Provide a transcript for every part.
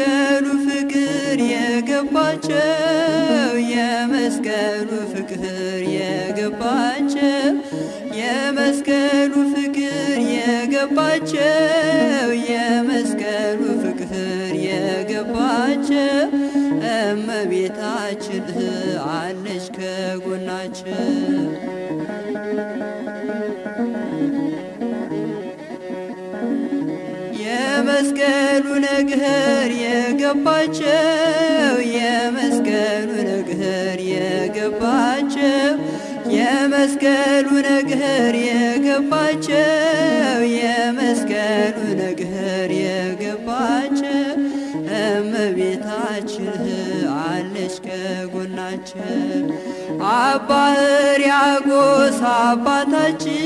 የመስቀሉ ፍቅር የገባቸው የመስቀሉ ፍቅር የገባቸው የመስቀሉ ፍቅር የገባቸው የመስቀሉ ፍቅር የገባቸው እመቤታችን አለች ከጎናችን። የመስቀሉ ነገር የገባቸው የመስቀሉ ነገር የገባቸው የመስቀሉ ነገር የገባቸው የመስቀሉ ነገር የገባቸው እመቤታችን አለች ከጎናችን። አባ ሕርያቆስ አባታችን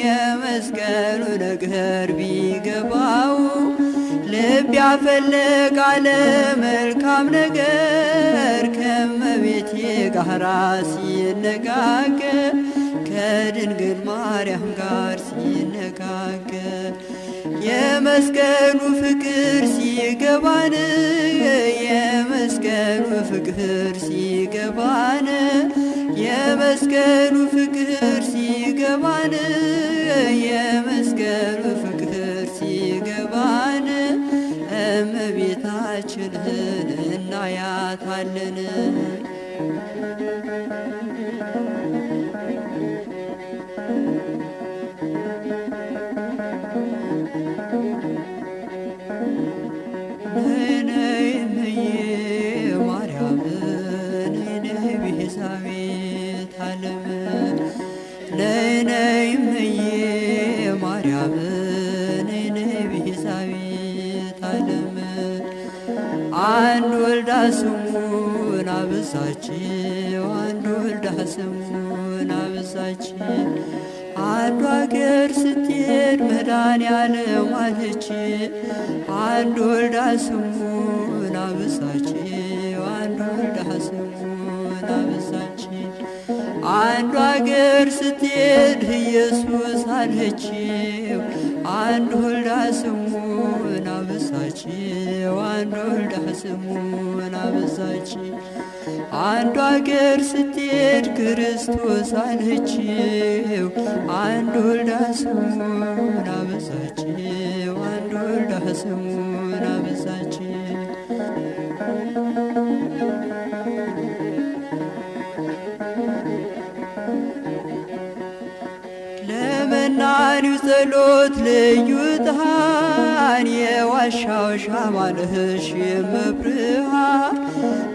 የመስቀሉ ነገር ቢገባው ልብ ያፈለጋለ መልካም ነገር ከመቤቴ ጋራ ሲነጋገር ከድንግል ማርያም ጋር ሲነጋገር የመስቀሉ ፍቅር ሲገባን የመስቀሉ ፍቅር ሲገባን የመስቀሉ ፍቅር ሲገባን የመስቀሉ ያለችልን እናያታለን አንድ ወልዳ ስሙን አበዛችው አንድ ወልዳ ስሙን አበዛችው አንዱ አገር ስትሄድ መድኃኔዓለም አለች አንድ ወልዳ ስሙን አበዛችው አንድ ወልዳ ስሙን አበዛችው አንዱ አገር ስትሄድ ኢየሱስ አለችው አንድ ወልዳ ስሙን አበዛችው አንድ ወልዳ ስሙን አበዛችው አንዱ አገር ስትሄድ ክርስቶስ አለችው። አንድ ወልዳ ስሙን አበዛችው አንድ ወልዳ ስሙን አበዛችው ለመናኒው ጸሎት ልዩ ዕጣን የዋሻው ሻማ ነሽ የመብርሃን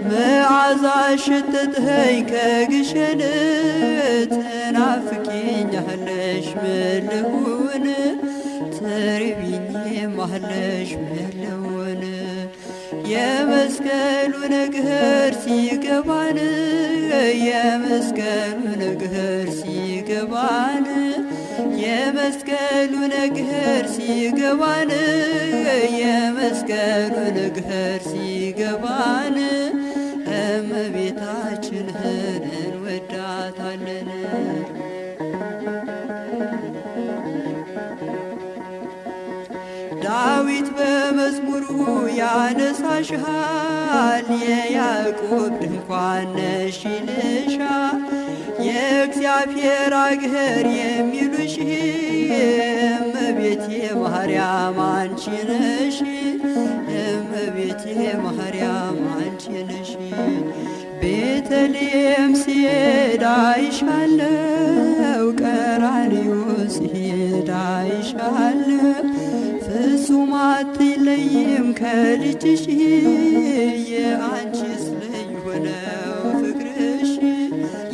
መዓዛሽ ሸተተኝ ከግሸን ትናፍቂኛለሽ ምን ልሁን ትርቢኝማለሽ ምን ልሁን የመስቀሉ ነገር ሲገባን የመስቀሉ ነገር ሲገባን የመስቀሉ ነገር ሲገባን የመስቀሉ ነገር ሲገባን እመቤታችንን እንወዳታለን። ዳዊት በመዝሙሩ ያነሳሽሃል የያዕቆብ ድንኳን ነሽ ይልሻል የእግዚአብሔር አገር የሚሉሽ እመቤቴ ማርያም አንቺ ነሽ። እመቤቴ ማርያም አንቺ ነሽ። ቤተልሔም ሲሄድ አይሻለው ቀራንዮ ሲሄድ አይሻለው። ፍጹም አትለይም ከልጅሽ የአንቺስ ልዩ ነው ፍቅርሽ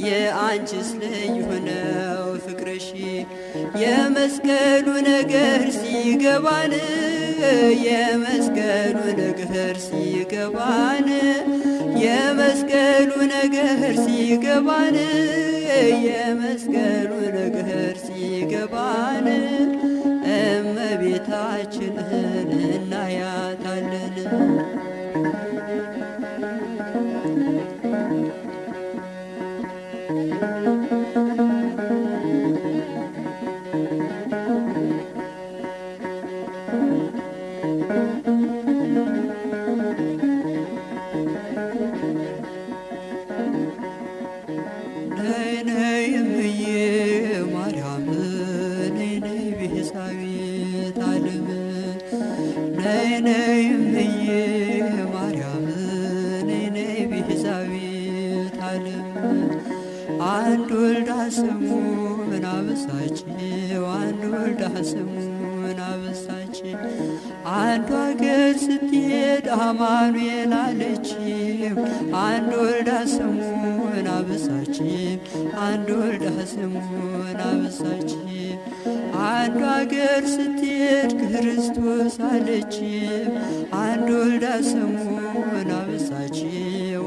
የአንቺስ ልዩ ነው ፍቅርሽ የመስቀሉ ነገር ሲገባን የመስቀሉ ነገር ሲገባን የመስቀሉ ነገር ሲገባን የመስቀሉ ነገር ሲገባን እመቤታችንን እናያታለን። ክርስቶስ አለች። አንድ ወልዳ ስሙን አበሳች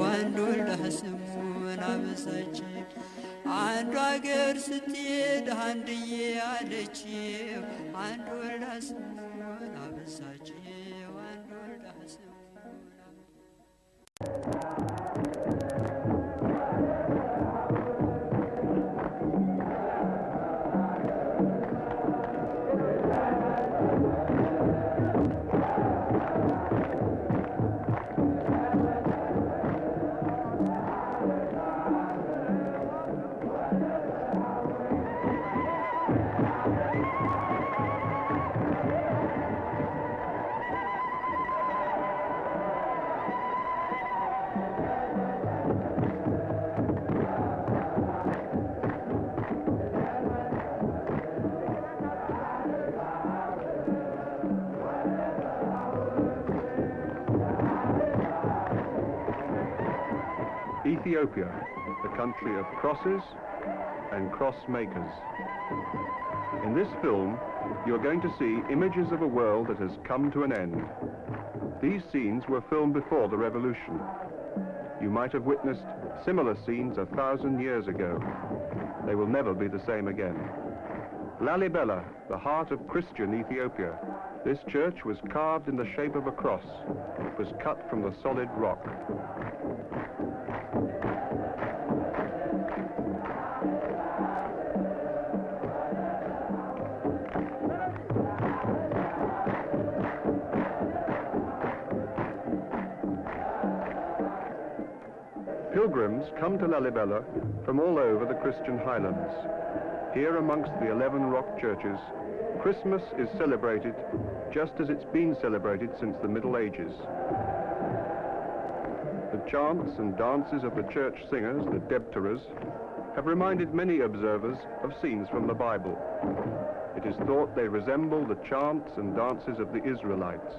አንድ ወልዳ ስሙን አበሳች አንዱ አገር ስትሄድ አንድዬ አለች አንድ ወልዳ ስሙን አበሳች አንድ ወልዳ ስሙን Ethiopia, the country of crosses and cross makers. In this film, you're going to see images of a world that has come to an end. These scenes were filmed before the revolution. You might have witnessed similar scenes a thousand years ago. They will never be the same again. Lalibela, the heart of Christian Ethiopia. This church was carved in the shape of a cross. It was cut from the solid rock. Pilgrims come to Lalibela from all over the Christian highlands. Here amongst the 11 rock churches, Christmas is celebrated just as it's been celebrated since the Middle Ages. The chants and dances of the church singers, the Debteras, have reminded many observers of scenes from the Bible. It is thought they resemble the chants and dances of the Israelites.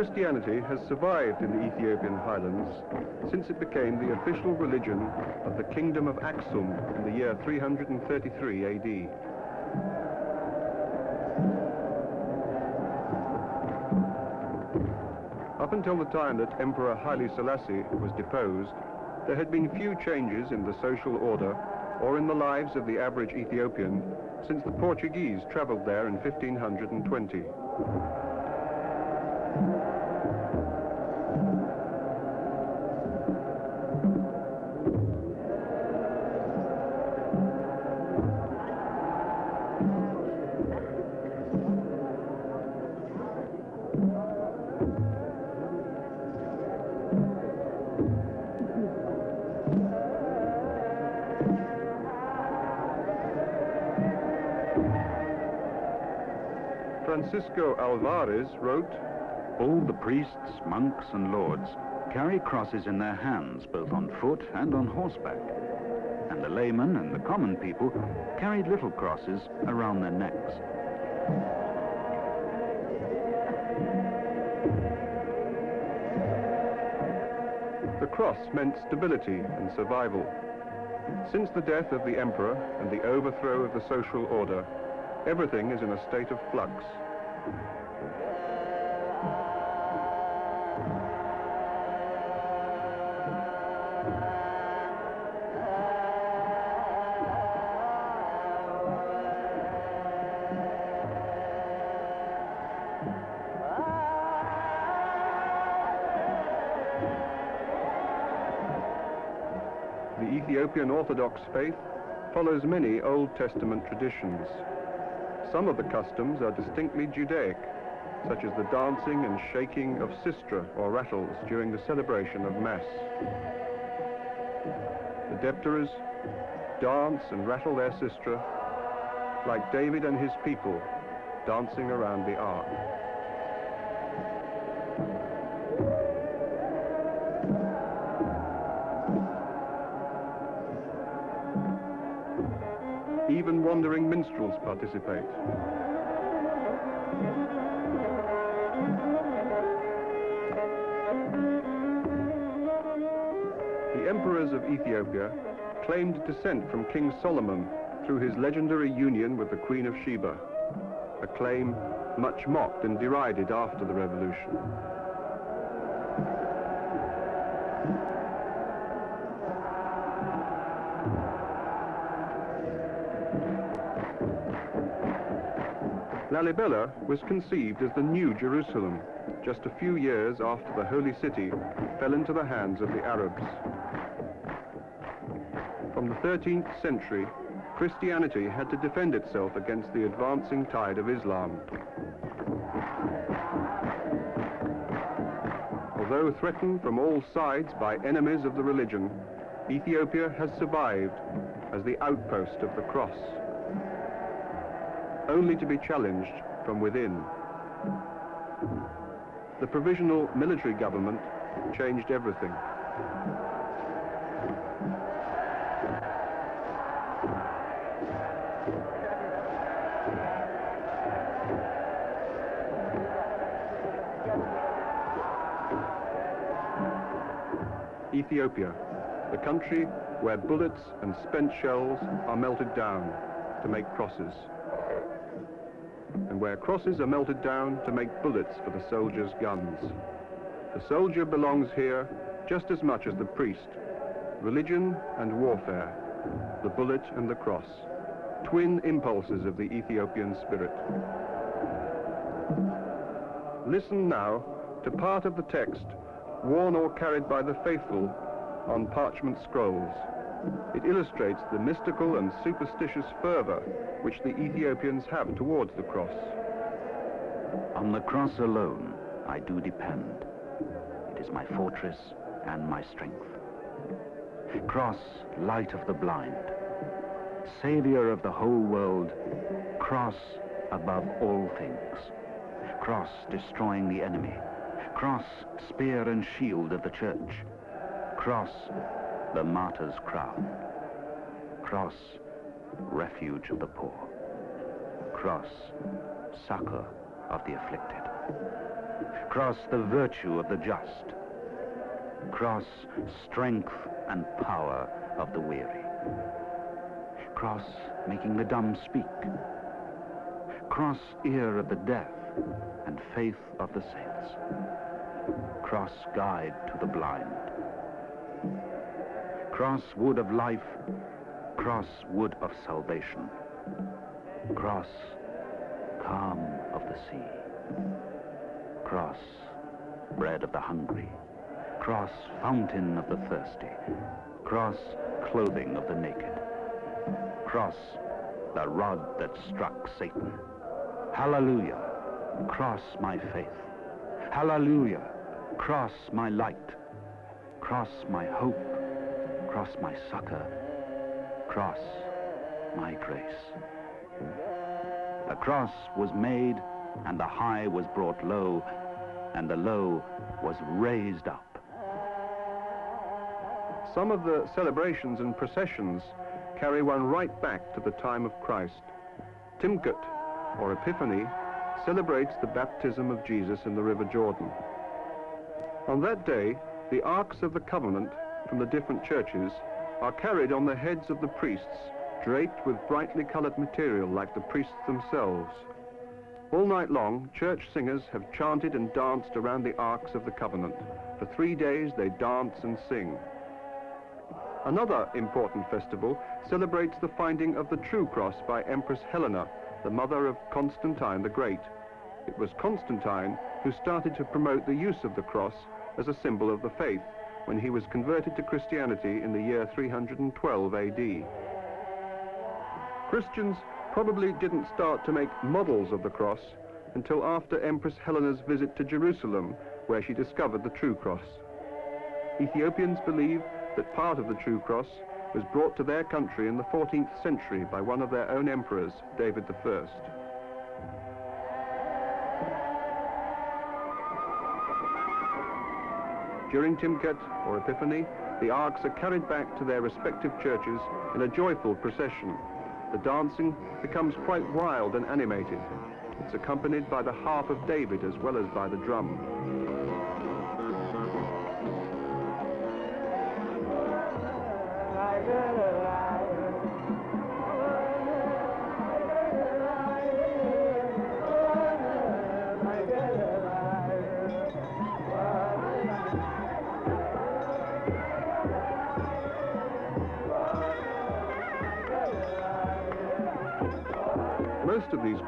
Christianity has survived in the Ethiopian highlands since it became the official religion of the Kingdom of Aksum in the year 333 AD. Up until the time that Emperor Haile Selassie was deposed, there had been few changes in the social order or in the lives of the average Ethiopian since the Portuguese traveled there in 1520. Francisco Alvarez wrote, All the priests, monks, and lords carry crosses in their hands, both on foot and on horseback. And the laymen and the common people carried little crosses around their necks. The cross meant stability and survival. Since the death of the emperor and the overthrow of the social order, everything is in a state of flux. The Ethiopian Orthodox faith follows many Old Testament traditions. Some of the customs are distinctly Judaic, such as the dancing and shaking of sistra or rattles during the celebration of Mass. The Depterers dance and rattle their sistra like David and his people dancing around the ark. Wandering minstrels participate. The emperors of Ethiopia claimed descent from King Solomon through his legendary union with the Queen of Sheba, a claim much mocked and derided after the revolution. Lalibela was conceived as the new Jerusalem, just a few years after the Holy City fell into the hands of the Arabs. From the 13th century, Christianity had to defend itself against the advancing tide of Islam. Although threatened from all sides by enemies of the religion, Ethiopia has survived as the outpost of the cross only to be challenged from within. The provisional military government changed everything. Ethiopia, the country where bullets and spent shells are melted down to make crosses where crosses are melted down to make bullets for the soldiers' guns. The soldier belongs here just as much as the priest. Religion and warfare, the bullet and the cross, twin impulses of the Ethiopian spirit. Listen now to part of the text worn or carried by the faithful on parchment scrolls. It illustrates the mystical and superstitious fervor which the Ethiopians have towards the cross. On the cross alone I do depend. It is my fortress and my strength. Cross, light of the blind, savior of the whole world, cross above all things. Cross destroying the enemy. Cross, spear and shield of the church. Cross, the martyr's crown. Cross, refuge of the poor. Cross, succor of the afflicted. Cross, the virtue of the just. Cross, strength and power of the weary. Cross, making the dumb speak. Cross, ear of the deaf and faith of the saints. Cross, guide to the blind. Cross, wood of life. Cross, wood of salvation. Cross, calm of the sea. Cross, bread of the hungry. Cross, fountain of the thirsty. Cross, clothing of the naked. Cross, the rod that struck Satan. Hallelujah, cross my faith. Hallelujah, cross my light. Cross my hope. Cross my succor. Cross my grace. The cross was made and the high was brought low, and the low was raised up. Some of the celebrations and processions carry one right back to the time of Christ. Timkut, or Epiphany, celebrates the baptism of Jesus in the River Jordan. On that day, the Arks of the Covenant from the different churches are carried on the heads of the priests, draped with brightly colored material like the priests themselves. All night long, church singers have chanted and danced around the Arks of the Covenant. For three days, they dance and sing. Another important festival celebrates the finding of the true cross by Empress Helena, the mother of Constantine the Great. It was Constantine who started to promote the use of the cross as a symbol of the faith when he was converted to Christianity in the year 312 AD. Christians probably didn't start to make models of the cross until after Empress Helena's visit to Jerusalem, where she discovered the true cross. Ethiopians believe that part of the true cross was brought to their country in the 14th century by one of their own emperors, David I. During Timkat or Epiphany, the arks are carried back to their respective churches in a joyful procession. The dancing becomes quite wild and animated. It's accompanied by the harp of David as well as by the drum.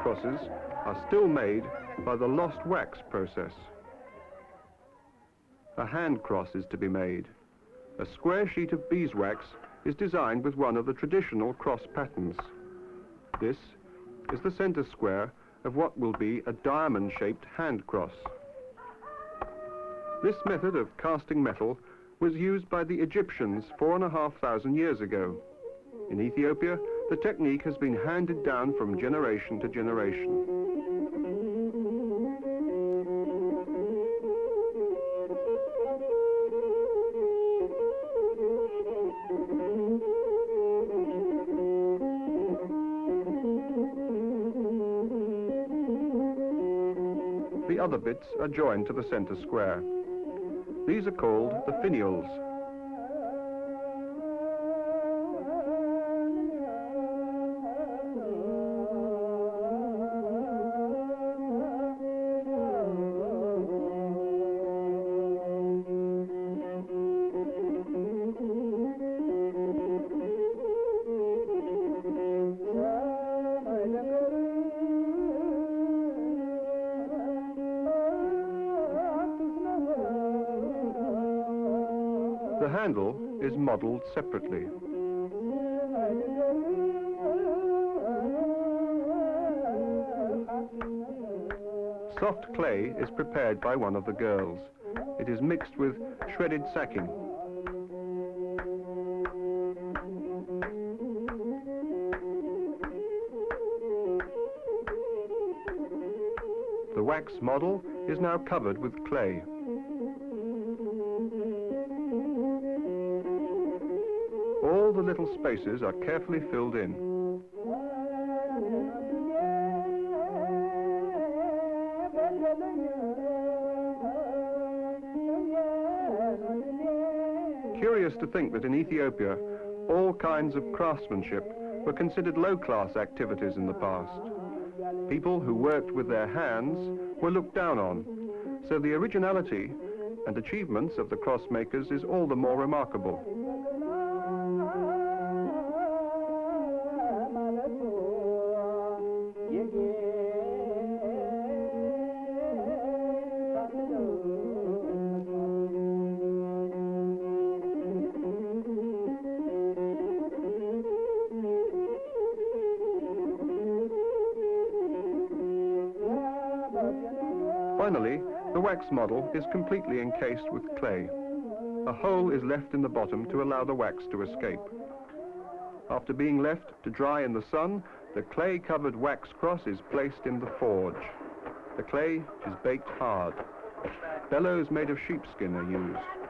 Crosses are still made by the lost wax process. A hand cross is to be made. A square sheet of beeswax is designed with one of the traditional cross patterns. This is the center square of what will be a diamond-shaped hand cross. This method of casting metal was used by the Egyptians four and a half thousand years ago. In Ethiopia, the technique has been handed down from generation to generation. The other bits are joined to the center square. These are called the finials. Handle is modeled separately. Soft clay is prepared by one of the girls. It is mixed with shredded sacking. The wax model is now covered with clay. Spaces are carefully filled in. Curious to think that in Ethiopia, all kinds of craftsmanship were considered low-class activities in the past. People who worked with their hands were looked down on, so the originality and achievements of the cross makers is all the more remarkable. Model is completely encased with clay. A hole is left in the bottom to allow the wax to escape. After being left to dry in the sun, the clay-covered wax cross is placed in the forge. The clay is baked hard. Bellows made of sheepskin are used.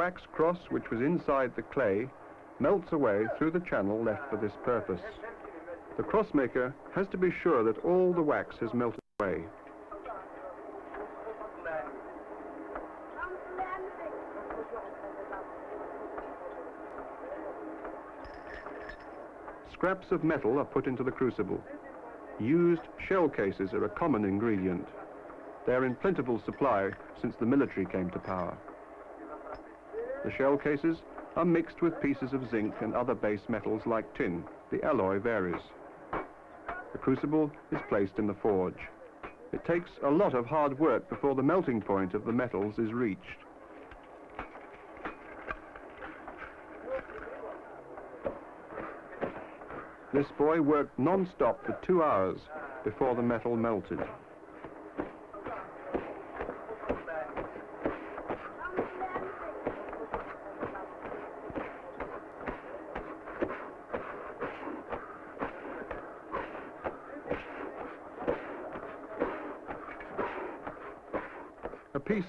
Wax cross which was inside the clay melts away through the channel left for this purpose. The crossmaker has to be sure that all the wax has melted away. Scraps of metal are put into the crucible. Used shell cases are a common ingredient. They are in plentiful supply since the military came to power. The shell cases are mixed with pieces of zinc and other base metals like tin. The alloy varies. The crucible is placed in the forge. It takes a lot of hard work before the melting point of the metals is reached. This boy worked non-stop for two hours before the metal melted.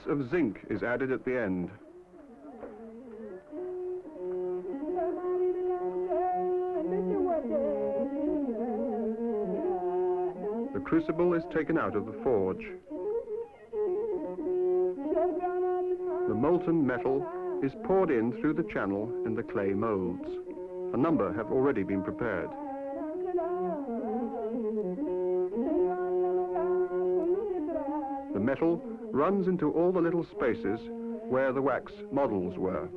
Of zinc is added at the end. The crucible is taken out of the forge. The molten metal is poured in through the channel in the clay molds. A number have already been prepared. The metal runs into all the little spaces where the wax models were.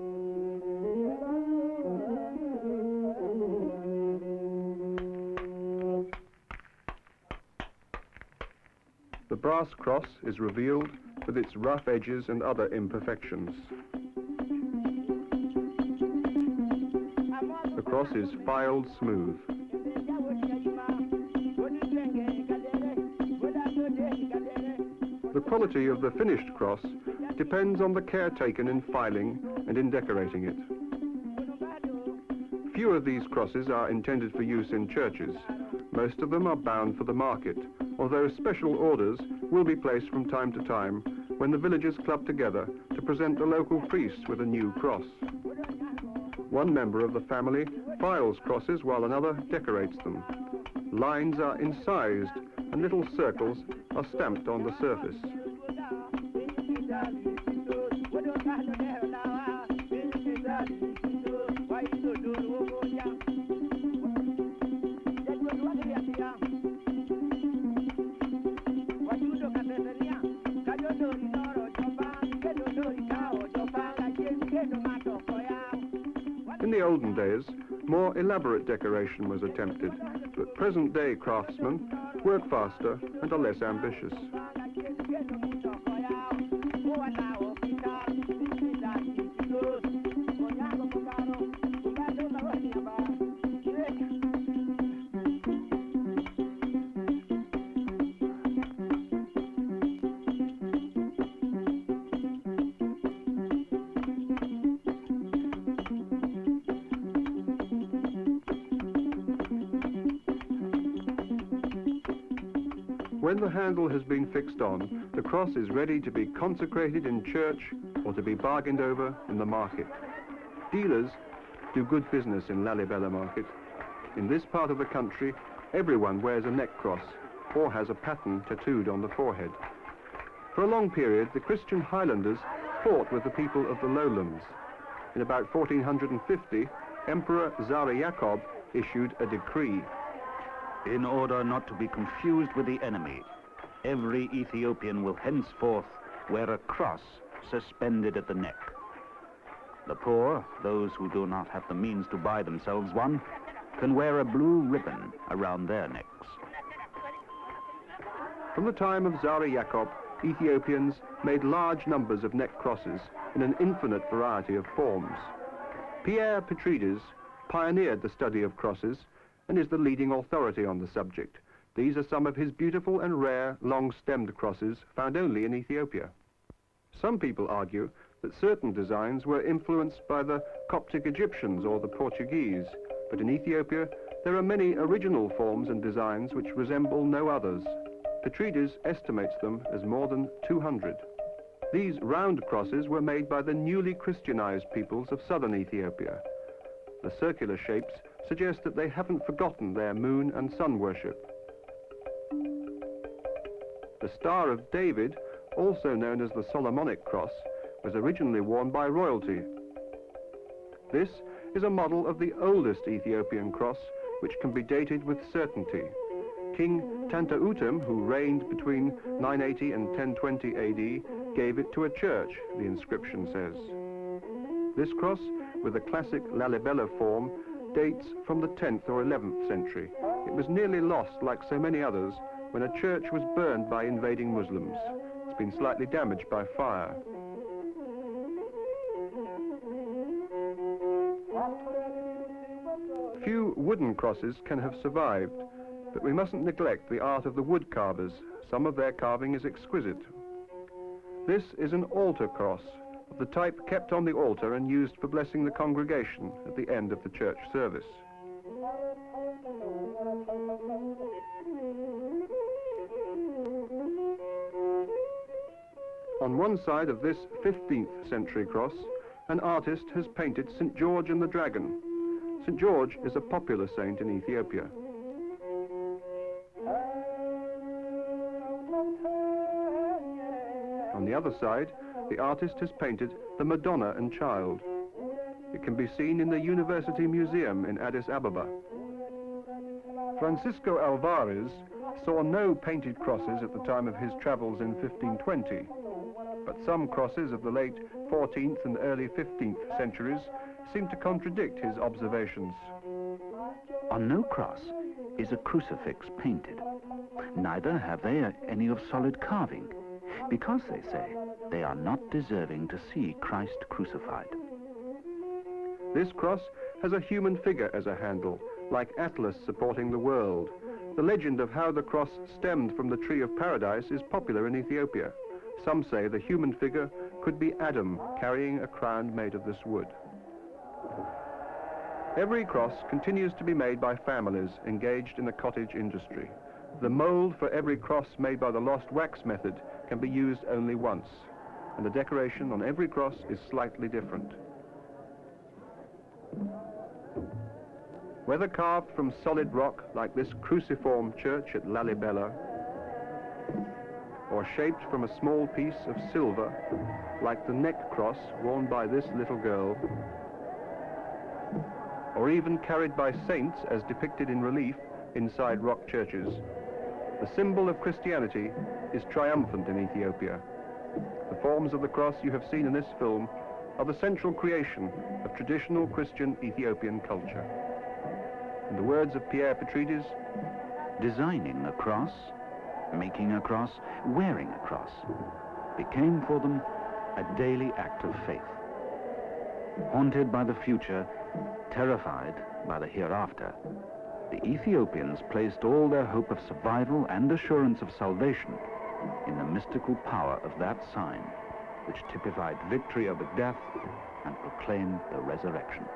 The brass cross is revealed with its rough edges and other imperfections. The cross is filed smooth. Quality of the finished cross depends on the care taken in filing and in decorating it. Few of these crosses are intended for use in churches. Most of them are bound for the market, although special orders will be placed from time to time when the villagers club together to present the local priest with a new cross. One member of the family files crosses while another decorates them. Lines are incised and little circles are stamped on the surface. Elaborate decoration was attempted, but present-day craftsmen work faster and are less ambitious. Handle has been fixed on, the cross is ready to be consecrated in church or to be bargained over in the market. Dealers do good business in Lalibela market. In this part of the country, everyone wears a neck cross or has a pattern tattooed on the forehead. For a long period, the Christian Highlanders fought with the people of the lowlands. In about 1450, Emperor Zara Jacob issued a decree In order not to be confused with the enemy, every Ethiopian will henceforth wear a cross suspended at the neck. The poor, those who do not have the means to buy themselves one, can wear a blue ribbon around their necks. From the time of Zara Yacob, Ethiopians made large numbers of neck crosses in an infinite variety of forms. Pierre Petrides pioneered the study of crosses and is the leading authority on the subject. These are some of his beautiful and rare long-stemmed crosses found only in Ethiopia. Some people argue that certain designs were influenced by the Coptic Egyptians or the Portuguese, but in Ethiopia there are many original forms and designs which resemble no others. Petrides estimates them as more than 200. These round crosses were made by the newly Christianized peoples of southern Ethiopia. The circular shapes suggest that they haven't forgotten their moon and sun worship. The Star of David, also known as the Solomonic Cross, was originally worn by royalty. This is a model of the oldest Ethiopian cross, which can be dated with certainty. King Tantautum, who reigned between 980 and 1020 AD, gave it to a church, the inscription says. This cross, with a classic Lalibela form, dates from the 10th or 11th century. It was nearly lost, like so many others, when a church was burned by invading Muslims. It's been slightly damaged by fire. Few wooden crosses can have survived, but we mustn't neglect the art of the wood carvers. Some of their carving is exquisite. This is an altar cross, of the type kept on the altar and used for blessing the congregation at the end of the church service. On one side of this 15th century cross, an artist has painted St. George and the Dragon. St. George is a popular saint in Ethiopia. On the other side, the artist has painted the Madonna and Child. It can be seen in the University Museum in Addis Ababa. Francisco Alvarez saw no painted crosses at the time of his travels in 1520, but some crosses of the late 14th and early 15th centuries seem to contradict his observations. On no cross is a crucifix painted. Neither have they any of solid carving, because, they say, they are not deserving to see Christ crucified. This cross has a human figure as a handle, like Atlas supporting the world. The legend of how the cross stemmed from the tree of paradise is popular in Ethiopia. Some say the human figure could be Adam carrying a crown made of this wood. Every cross continues to be made by families engaged in the cottage industry. The mold for every cross made by the lost wax method can be used only once, and the decoration on every cross is slightly different. Whether carved from solid rock like this cruciform church at Lalibela, or shaped from a small piece of silver like the neck cross worn by this little girl, or even carried by saints as depicted in relief inside rock churches. The symbol of Christianity is triumphant in Ethiopia. The forms of the cross you have seen in this film are the central creation of traditional Christian Ethiopian culture. In the words of Pierre Petrides, Designing a cross, making a cross, wearing a cross became for them a daily act of faith. Haunted by the future, terrified by the hereafter, the Ethiopians placed all their hope of survival and assurance of salvation in the mystical power of that sign, which typified victory over death and proclaimed the resurrection.